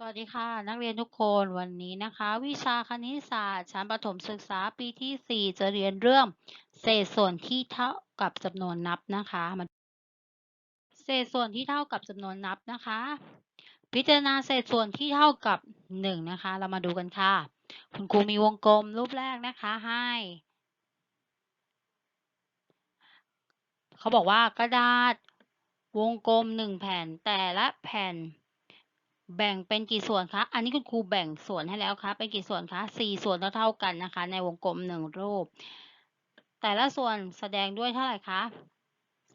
สวัสดีค่ะ นักเรียนทุกคนวันนี้นะคะ วิชาคณิตศาสตร์ชั้นประถมศึกษาปีที่ 4 จะเรียนเรื่อง เศษส่วนที่เท่ากับจำนวนนับนะคะมาเศษส่วนที่เท่ากับจำนวนนับนะคะ พิจารณาเศษส่วนที่เท่ากับ1นะคะ เรามาดูกันค่ะ คุณครูมีวงกลมรูปแรกนะคะให้เขาบอกว่ากระดาษวงกลม 1 แผ่นแต่ละแผ่น แบ่งเป็นกี่ส่วนคะ อันนี้คุณครูแบ่งส่วนให้แล้วคะเป็นกี่ส่วนคะสี่ส่วนเท่าๆกันนะคะ ในวงกลมหนึ่งรูป แต่ละส่วนแสดงด้วยเท่าไหร่คะ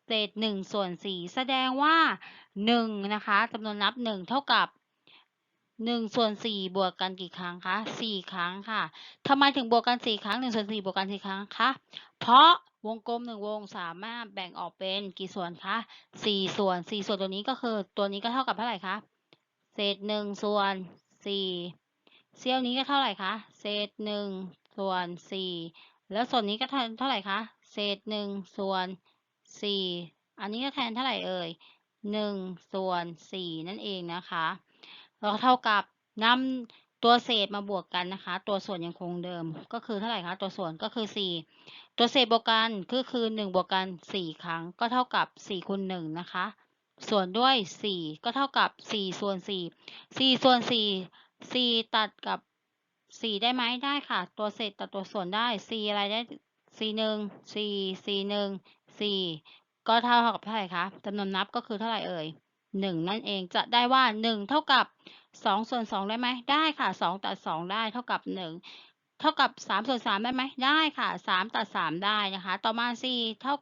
เศษหนึ่งส่วนสี่แสดงว่าหนึ่งนะคะจำนวนนับหนึ่งเท่ากับหนึ่งส่วนสี่บวกกันกี่ครั้งคะสี่ครั้งค่ะทำไมถึงบวกกันสี่ครั้งหนึ่งส่วนสี่บวกกันสี่ครั้งคะเพราะวงกลมหนึ่งวงสามารถแบ่งออกเป็นกี่ส่วนคะสี่ส่วนสี่ส่วนตัวนี้ก็คือตัวนี้ก็เท่ากับเท่าไหร่คะ เศษหนึ่งส่วนสี่เซี่ยวนี้ก็เท่าไหร่คะ เศษหนึ่งส่วนสี่แล้วส่วนนี้ก็แทนเท่าไหร่คะ เศษหนึ่งส่วนสี่อันนี้ก็แทนเท่าไหร่เอ่ยหนึ่งส่วนสี่นั่นเองนะคะแล้วเท่ากับนำตัวเศษมาบวกกันนะคะ ตัวส่วนยังคงเดิม ก็คือเท่าไหร่คะ ตัวส่วนก็คือสี่ตัวเศษบวกกันก็คือหนึ่งบวกกันสี่ครั้ง ก็เท่ากับสี่คูณหนึ่งนะคะ ส่วนด้วย 4 ก็เท่ากับ 4 ส่วน 4 4 ส่วน 4 4 ตัดกับ 4 ได้ไหมได้ค่ะ ตัวเศษตัดตัวส่วนได้ 4 อะไรได้ 4 1 4 4 1 4 ก็เท่ากับเท่าไหร่คะจำนวนนับก็คือเท่าไหร่เอ่ย 1 นั่นเองจะได้ว่า 1 เท่ากับ 2 ส่วน 2 ได้ไหมได้ค่ะ 2 ตัด 2 ได้เท่ากับ 1 เท่ากับ 3 ส่วน 3 ได้ไหมได้ค่ะ 3 ตัด 3 ได้นะคะ ต่อมา 4 เท่า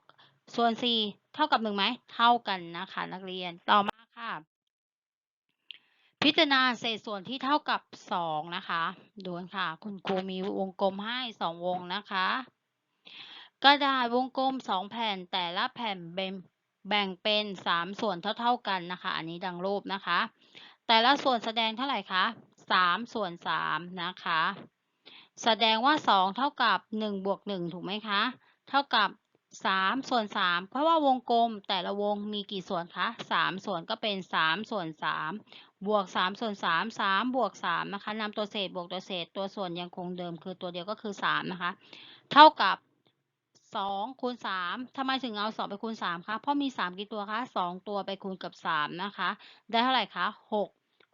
ส่วน 4 เท่ากับ1ไหม เท่ากันนะคะ นักเรียน ต่อมาค่ะ พิจารณาเศษส่วนที่เท่ากับ2นะคะ ดูค่ะ คุณครูมีวงกลมให้2วงนะคะ กระดาษวงกลม2แผ่น แต่ละแผ่นแบ่งเป็น3ส่วนเท่า ๆกันนะคะ อันนี้ดังรูปนะคะ แต่ละส่วนแสดงเท่าไหร่คะ3ส่วน3นะคะ แสดงว่า2เท่ากับ1บวก1ถูกไหมคะ เท่ากับ สามส่วนสามเพราะว่าวงกลมแต่ละวงมีกี่ส่วนคะสามส่วนก็เป็นสามส่วนสามบวกสามส่วนสามสามบวกสามนะคะนำตัวเศษบวกตัวเศษตัวส่วนยังคงเดิมคือตัวเดียวก็คือสามนะคะ เท่ากับสองคูณสามทำไมถึงเอาสองไปคูณสามคะเพราะมีสามกี่ตัวคะสองตัวไปคูณกับสามนะคะ ได้เท่าไหร่คะหก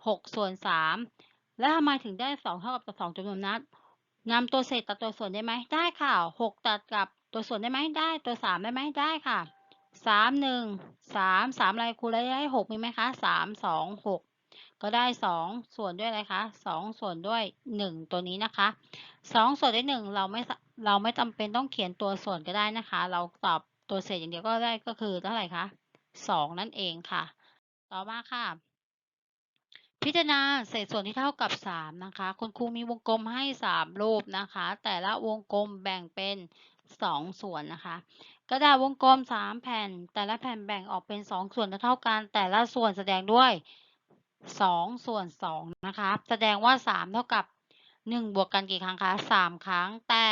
หกส่วนสามแล้วทำไมถึงได้สองเท่ากับสองจำนวนนัดนำตัวเศษตัดตัวส่วนได้ไหมได้ค่ะหกตัดกับ ตัวส่วนได้ไหมได้ ตัวสามได้ไหมได้ค่ะสามหนึ่งสามสามอะไรคูณได้หกมีไหมคะสามสองหกก็ได้สองส่วนด้วยอะไรคะสองส่วนด้วยหนึ่งตัวนี้นะคะสองส่วนด้วยหนึ่งเราไม่เราไม่จำเป็นต้องเขียนตัวส่วนก็ได้นะคะ เราตอบตัวเศษอย่างเดียวก็ได้ก็คือเท่าไหร่คะสองนั่นเองค่ะ ต่อมาค่ะ พิจารณาเศษส่วนที่เท่ากับสามนะคะคุณครูมีวงกลมให้สามรูปนะคะ แต่ละวงกลมแบ่งเป็น สองส่วนนะคะ กระดาษวงกลมสามแผ่น แต่ละแผ่นแบ่งออกเป็นสองส่วนเท่ากัน แต่ละส่วนแสดงด้วยสองส่วนสองนะคะแสดงว่าสามเท่ากับหนึ่งบวกกันกี่ครั้งคะสามครั้ง แต่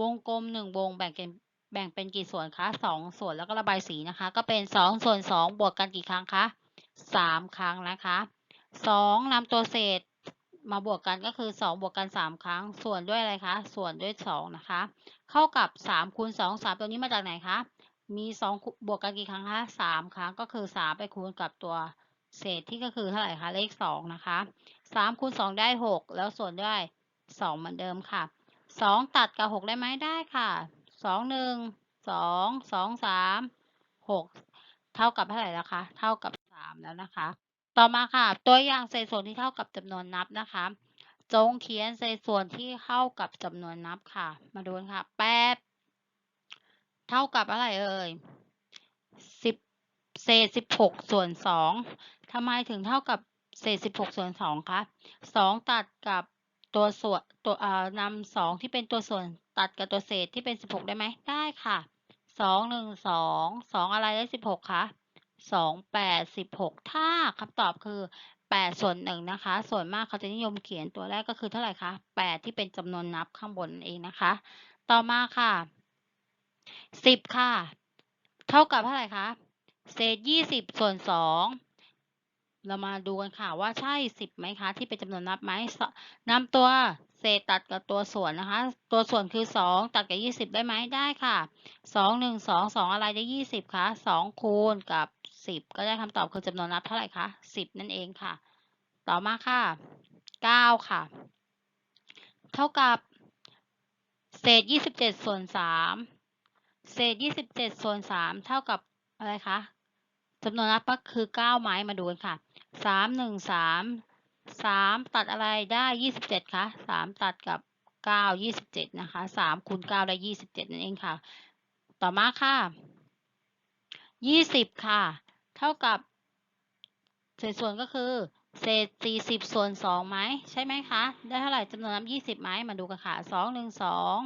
วงกลมหนึ่งวงแบ่งเป็นแบ่งเป็นกี่ส่วนคะสองส่วนแล้วก็ระบายสีนะคะ ก็เป็นสองส่วนสองบวกกันกี่ครั้งคะสามครั้งนะคะสองนำตัวเศษ มาบวกกันก็คือ 2 บวกกัน 3 ครั้ง ส่วนด้วยอะไรคะ ส่วนด้วย 2 นะคะ เข้ากับ 3 คูณ 2 3 ตัวนี้มาจากไหนคะ มี 2 บวกกันกี่ครั้งคะ 3 ครั้งก็คือ 3 ไปคูณกับตัวเศษที่ก็คือเท่าไหร่คะ เลข 2 นะคะ 3 คูณ 2 ได้ 6 แล้วส่วนด้วย 2 เหมือนเดิมค่ะ 2 ตัดกับ 6 ได้ไหมได้ค่ะ 2 1 2 2 3 6 เท่ากับเท่าไหร่แล้วคะ เท่ากับ 3 แล้วนะคะ ต่อมาค่ะ ตัวอย่างเศษส่วนที่เท่ากับจำนวนนับนะคะ จงเขียนเศษส่วนที่เท่ากับจำนวนนับค่ะ มาดูค่ะแปดเท่ากับอะไรเอ่ยสิบเศษสิบหกส่วนสองทำไมถึงเท่ากับเศษสิบหกส่วนสองคะสองตัดกับตัวส่วนตัวเอ่อนำสองที่เป็นตัวส่วนตัดกับตัวเศษที่เป็นสิบหกได้ไหมได้ค่ะสองหนึ่งสองสองอะไรได้สิบหกคะ สองแปดสิบหกถ้าคำตอบคือแปดส่วนหนึ่งนะคะ ส่วนมากเขาจะนิยมเขียนตัวแรกก็คือเท่าไหร่คะแปดที่เป็นจำนวนนับข้างบนเองนะคะ ต่อมาค่ะสิบค่ะ เท่ากับเท่าไหร่คะเศษยี่สิบส่วนสองเรามาดูกันค่ะว่าใช่สิบไหมคะที่เป็นจำนวนนับไหมนำตัวเศษตัดกับตัวส่วนนะคะ ตัวส่วนคือสองตัดกับยี่สิบได้ไหมได้ค่ะสองหนึ่งสองสองอะไรได้ยี่สิบคะสองคูณกับ สิบก็ได้คำตอบคือจำนวนนับเท่าไหร่คะสิบนั่นเองค่ะ ต่อมาค่ะเก้าค่ะ เท่ากับเศษยี่สิบเจ็ดส่วนสามเศษยี่สิบเจ็ดส่วนสามเท่ากับอะไรคะจำนวนนับก็คือเก้าไม้มาดูกันค่ะสามหนึ่งสามสามตัดอะไรได้ยี่สิบเจ็ดคะสามตัดกับเก้ายี่สิบเจ็ดนะคะสามคูณเก้าได้ยี่สิบเจ็ดนั่นเองค่ะ ต่อมาค่ะยี่สิบค่ะ เท่ากับ เศษส่วนก็คือ เศษสี่สิบส่วนสองไหมใช่ไหมคะ ได้เท่าไหร่จำนวนนับยี่สิบไหมมาดูกันค่ะสองหนึ่งสอง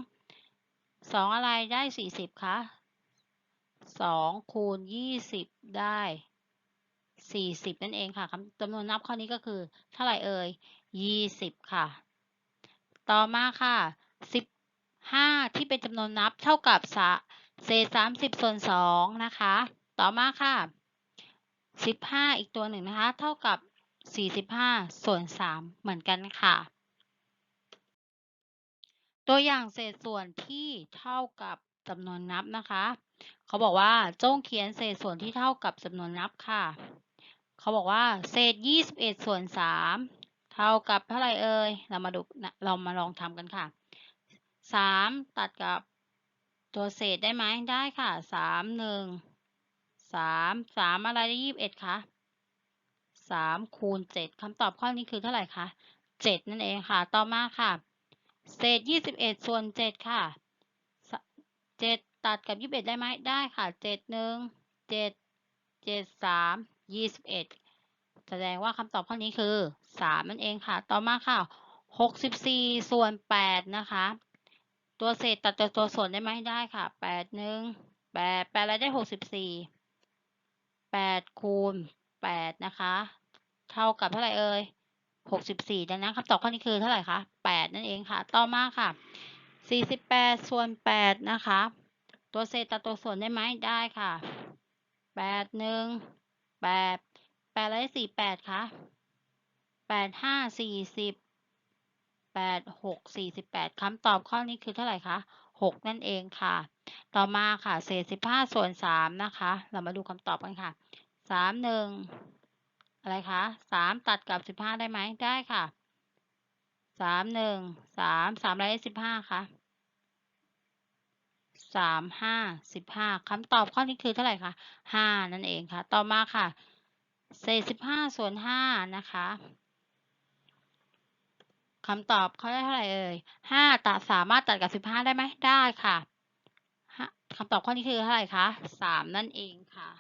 สองอะไรได้สี่สิบคะสองคูณยี่สิบได้สี่สิบนั่นเองค่ะจำนวนนับข้อนี้ก็คือ เท่าไหร่เอ่ยยี่สิบค่ะ ต่อมาค่ะสิบห้าที่เป็นจำนวนนับเท่ากับเศษสามสิบส่วนสองนะคะ ต่อมาค่ะ สิบห้าอีกตัวหนึ่งนะคะ เท่ากับสี่สิบห้าส่วนสามเหมือนกันค่ะ ตัวอย่างเศษส่วนที่เท่ากับจำนวนนับนะคะ เขาบอกว่าจงเขียนเศษส่วนที่เท่ากับจำนวนนับค่ะ เขาบอกว่าเศษยี่สิบเอ็ดส่วนสามเท่ากับเท่าไรเอ่ย เรามาดูเรามาลองทำกันค่ะสามตัดกับตัวเศษได้ไหมได้ค่ะสามหนึ่ง สามสามอะไรได้ยี่สิบเอ็ดคะสามคูณเจ็ดคำตอบข้อนี้คือเท่าไหร่คะเจ็ดนั่นเองค่ะ ต่อมาค่ะ เศษยี่สิบเอ็ดส่วนเจ็ดค่ะเจ็ดตัดกับยี่สิบเอ็ดได้ไหมได้ค่ะเจ็ดหนึ่งเจ็ดเจ็ดสามยี่สิบเอ็ดแสดงว่าคำตอบข้อนี้คือสามนั่นเองค่ะ ต่อมาค่ะหกสิบสี่ส่วนแปดนะคะ ตัวเศษตัดกับตัวส่วนได้ไหมได้ค่ะแปดหนึ่งแปดแปดอะไรได้หกสิบสี่ แปดคูณแปดนะคะ เท่ากับเท่าไหร่เอ่ยหกสิบสี่ดังนั้นคำตอบข้อนี้คือเท่าไหร่คะแปดนั่นเองค่ะ ต่อมาค่ะสี่สิบแปดส่วนแปดนะคะ ตัวเศษตัดตัวส่วนได้ไหมได้ค่ะแปดหนึ่งแปดแปดอะไรสี่แปดคะแปดห้าสี่สิบแปดหกสี่สิบแปดคำตอบข้อนี้คือเท่าไหร่คะหกนั่นเองค่ะ ต่อมาค่ะ เศษสิบห้าส่วนสามนะคะ เรามาดูคำตอบกันค่ะสามหนึ่งอะไรคะสามตัดกับสิบห้าได้ไหมได้ค่ะสามหนึ่งสามสามอะไรได้สิบห้าคะสามห้าสิบห้าคำตอบข้อนี้คือเท่าไหร่คะห้านั่นเองค่ะ ต่อมาค่ะเศษสิบห้าส่วนห้านะคะคำตอบเขาได้เท่าไหร่เอ่ยห้าตัดสามารถตัดกับสิบห้าได้ไหมได้ค่ะ คำตอบข้อนี้คือเท่าไหร่คะสามนั่นเองค่ะ